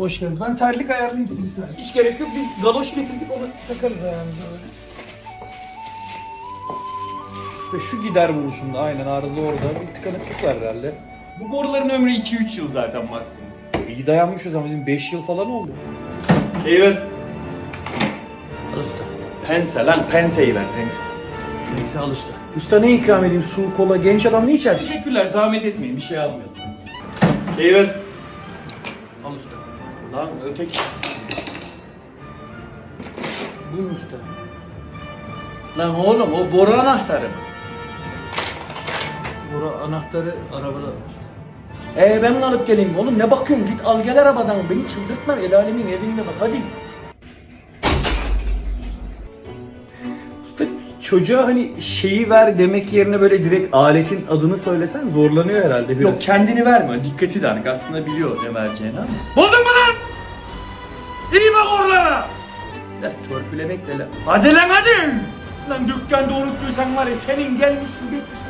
Hoş geldin. Ben terlik ayarlayayım size bir saniye. Hiç gerek yok. Biz galoş getirdik onu takarız ayağımıza böyle. İşte şu gider borusunda aynen arada orada bir tıkanıklık var herhalde. Bu boruların ömrü 2-3 yıl zaten maksimum. İyi dayanmışız ama bizim 5 yıl falan oldu. Şey ver. Al usta. Pense lan penseyi ver pense. Neyse al usta. Usta ne ikram edeyim? Su, kola, genç adam ne içersin? Teşekkürler zahmet etmeyin bir şey almayalım. Şey ver. Lan öteki. Bu usta. Lan oğlum o boru anahtarı. Bura anahtarı arabada usta. Ee ben alıp geleyim oğlum ne bakıyorsun git al gel arabadan beni çıldırtma el alemin evinde bak hadi. Usta çocuğa hani şeyi ver demek yerine böyle direkt aletin adını söylesen zorlanıyor herhalde biraz. Yok kendini verme dikkati dağınık aslında biliyor ne vereceğini ama. Buldun mu lan? İyi bak oralara. Biraz törpülemek de lan. Hadi lan hadi. Lan dükkanda unuttuysan var ya senin gelmişsin geçmişsin